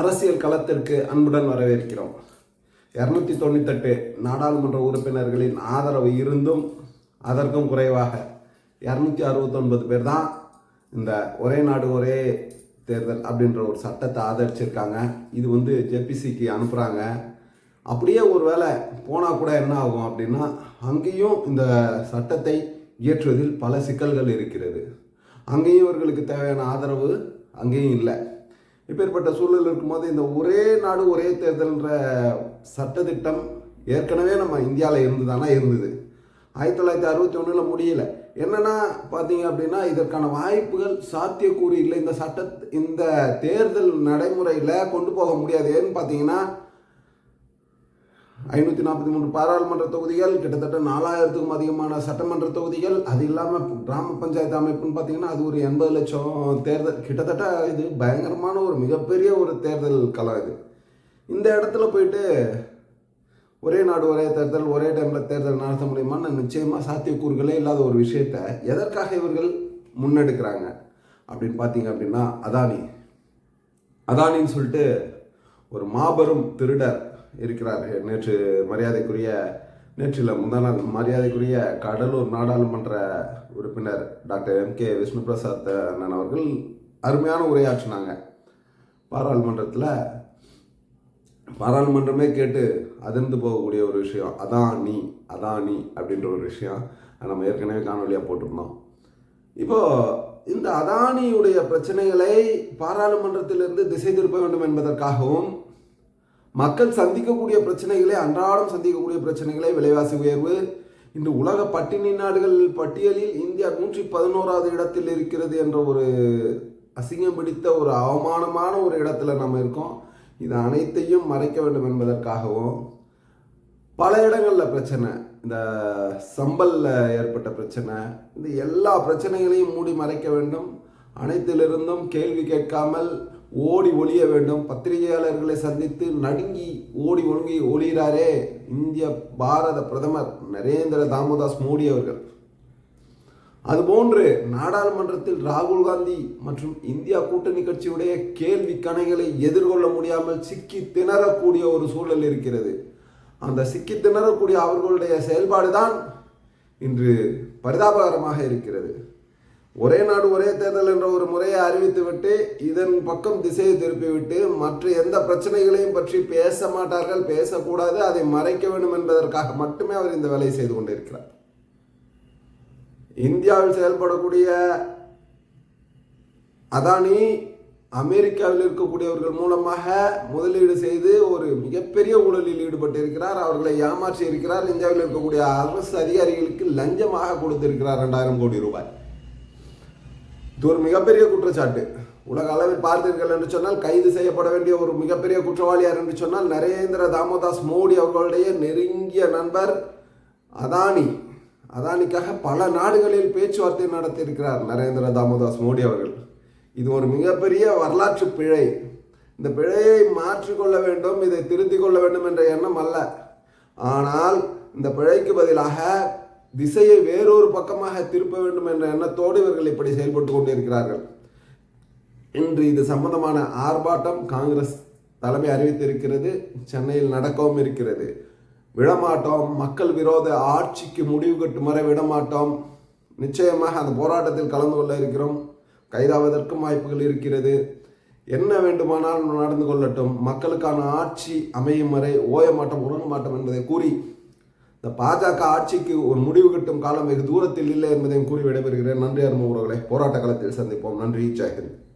அரசியல் களத்திற்கு அன்புடன் வரவேற்கிறோம். இரநூத்தி தொண்ணூத்தெட்டு நாடாளுமன்ற உறுப்பினர்களின் ஆதரவு இருந்தும் அதற்கும் குறைவாக இரநூத்தி அறுபத்தொன்பது பேர் தான் இந்த ஒரே நாடு ஒரே தேர்தல் அப்படின்ற ஒரு சட்டத்தை ஆதரிச்சிருக்காங்க. இது வந்து ஜேபிசிக்கு அனுப்புகிறாங்க அப்படியே ஒரு வேளை போனால் கூட என்ன ஆகும் அப்படின்னா அங்கேயும் இந்த சட்டத்தை இயற்றுவதில் பல சிக்கல்கள் இருக்கிறது. அங்கேயும் இவர்களுக்கு தேவையான ஆதரவு அங்கேயும் இல்லை. இப்பேற்பட்ட சூழல் இருக்கும்போது இந்த ஒரே நாடு ஒரே தேர்தல்ன்ற சட்டத்திட்டம் ஏற்கனவே நம்ம இந்தியாவில் இருந்து தானே இருந்தது. ஆயிரத்தி தொள்ளாயிரத்தி அறுபத்தி ஒன்றில் முடியல. என்னென்னா பார்த்தீங்க அப்படின்னா இதற்கான வாய்ப்புகள் சாத்தியக்கூறு இல்லை. இந்த சட்ட இந்த தேர்தல் நடைமுறையில் கொண்டு போக முடியாது. ஏன்னு பார்த்தீங்கன்னா ஐநூற்றி நாற்பத்தி மூன்று பாராளுமன்ற தொகுதிகள் கிட்டத்தட்ட நாலாயிரத்துக்கும் அதிகமான சட்டமன்ற தொகுதிகள். அது இல்லாமல் கிராம பஞ்சாயத்து அமைப்புன்னு பார்த்தீங்கன்னா அது ஒரு எண்பது லட்சம் தேர்தல் கிட்டத்தட்ட இது பயங்கரமான ஒரு மிகப்பெரிய ஒரு தேர்தல் களம் இது. இந்த இடத்துல போயிட்டு ஒரே நாடு ஒரே தேர்தல் ஒரே டைமில் தேர்தல் நடத்த முடியுமான்னு நிச்சயமாக சாத்தியக்கூறுகளே இல்லாத ஒரு விஷயத்த எதற்காக இவர்கள் முன்னெடுக்கிறாங்க அப்படின்னு பார்த்தீங்க அப்படின்னா அதானி. அதானின்னு சொல்லிட்டு ஒரு மாபெரும் திருடர் இருக்கிறார். நேற்று மரியாதைக்குரிய நேற்றில் முந்தா நாள் மரியாதைக்குரிய கடலூர் நாடாளுமன்ற உறுப்பினர் doctor M K Vishnu Prasad அண்ணன் அவர்கள் அருமையான உரையாற்றினாங்க. பாராளுமன்றத்தில் பாராளுமன்றமே கேட்டு அதிர்ந்து போகக்கூடிய ஒரு விஷயம் அதான் நீ அதான் நீ அப்படின்ற ஒரு விஷயம் நம்ம ஏற்கனவே காணொலியாக போட்டிருந்தோம். இப்போது இந்த அதானியுடைய பிரச்சனைகளை பாராளுமன்றத்திலிருந்து திசை திருப்ப வேண்டும் என்பதற்காகவும் மக்கள் சந்திக்கக்கூடிய பிரச்சனைகளை அன்றாடம் சந்திக்கக்கூடிய பிரச்சனைகளை விலைவாசி உயர்வு. இன்று உலக பட்டினி நாடுகள் பட்டியலில் இந்தியா நூற்றி பதினோராவது இடத்தில் இருக்கிறது என்ற ஒரு அசிங்கம் பிடித்த ஒரு அவமானமான ஒரு இடத்துல நம்ம இருக்கோம். இது அனைத்தையும் மறைக்க வேண்டும் என்பதற்காகவும் பல இடங்களில் பிரச்சனை. இந்த சம்பலில் ஏற்பட்ட பிரச்சனை. இந்த எல்லா பிரச்சனைகளையும் மூடி மறைக்க வேண்டும். அனைத்திலிருந்தும் கேள்வி கேட்காமல் ஓடி ஒளிய வேண்டும். பத்திரிகையாளர்களை சந்தித்து நடுங்கி ஓடி ஒழுங்கி ஒளிகிறாரே இந்திய பாரத பிரதமர் நரேந்திர தாமோதாஸ் மோடி அவர்கள். அதுபோன்று நாடாளுமன்றத்தில் ராகுல் காந்தி மற்றும் இந்தியா கூட்டணி கட்சியுடைய கேள்வி கணைகளை எதிர்கொள்ள முடியாமல் சிக்கி திணறக்கூடிய ஒரு சூழல் இருக்கிறது. அந்த சிக்கி திணறக்கூடிய அவர்களுடைய செயல்பாடுதான் இன்று பரிதாபகரமாக இருக்கிறது. ஒரே நாடு ஒரே தேர்தல் என்ற ஒரு முறையை அறிவித்துவிட்டு இதன் பக்கம் திசையை திருப்பிவிட்டு மற்ற எந்த பிரச்சனைகளையும் பற்றி பேச மாட்டார்கள் பேசக்கூடாது அதை மறைக்க வேண்டும் என்பதற்காக மட்டுமே அவர் இந்த வேலையை செய்து கொண்டிருக்கிறார். இந்தியாவில் செயல்படக்கூடிய அதானி அமெரிக்காவில் இருக்கக்கூடியவர்கள் மூலமாக முதலீடு செய்து ஒரு மிகப்பெரிய ஊழலில் ஈடுபட்டிருக்கிறார். அவர்களை ஏமாற்றி இருக்கிறார் இந்தியாவில் இருக்கக்கூடிய அரசு அதிகாரிகளுக்கு லஞ்சமாக கொடுத்திருக்கிறார். ரெண்டாயிரம் கோடி ரூபாய். இது ஒரு மிகப்பெரிய குற்றச்சாட்டு. உலக அளவில் பார்த்தீர்கள் என்று சொன்னால் கைது செய்யப்பட வேண்டிய ஒரு மிகப்பெரிய குற்றவாளியார் என்று சொன்னால் நரேந்திர தாமோதாஸ் மோடி அவர்களுடைய நெருங்கிய நண்பர் அதானி. அதானிக்காக பல நாடுகளில் பேச்சுவார்த்தை நடத்தியிருக்கிறார் நரேந்திர தாமோதாஸ் மோடி அவர்கள். இது ஒரு மிகப்பெரிய வரலாற்று பிழை. இந்த பிழையை மாற்றிக்கொள்ள வேண்டும் இதை திருத்திக் கொள்ள வேண்டும் என்ற எண்ணம் அல்ல. ஆனால் இந்த பிழைக்கு பதிலாக திசையை வேறொரு பக்கமாக திருப்ப வேண்டும் என்ற எண்ணத்தோடு இவர்கள் இப்படி செயல்பட்டு கொண்டிருக்கிறார்கள் இன்று இது சம்பந்தமான ஆர்ப்பாட்டம் காங்கிரஸ் தலைமை அறிவித்திருக்கிறது. சென்னையில் நடக்கவும் இருக்கிறது. விடமாட்டோம். மக்கள் விரோத ஆட்சிக்கு முடிவு கட்டும் வரை விடமாட்டோம். நிச்சயமாக அந்த போராட்டத்தில் கலந்து கொள்ள இருக்கிறோம். கைதாவதற்கும் வாய்ப்புகள் இருக்கிறது. என்ன வேண்டுமானாலும் நடந்து கொள்ளட்டும். மக்களுக்கான ஆட்சி அமையும் வரை ஓய மாட்டம் உறங்க மாட்டோம் என்பதை கூறி இந்த பாஜக ஆட்சிக்கு ஒரு முடிவு கட்டும் காலம் வெகு தூரத்தில் இல்லை என்பதையும் கூறி விடைபெறுகிறேன். நன்றி அருமை உறவுகளை. போராட்ட களத்தில் சந்திப்போம். நன்றி. ஜெயஹிந்த்.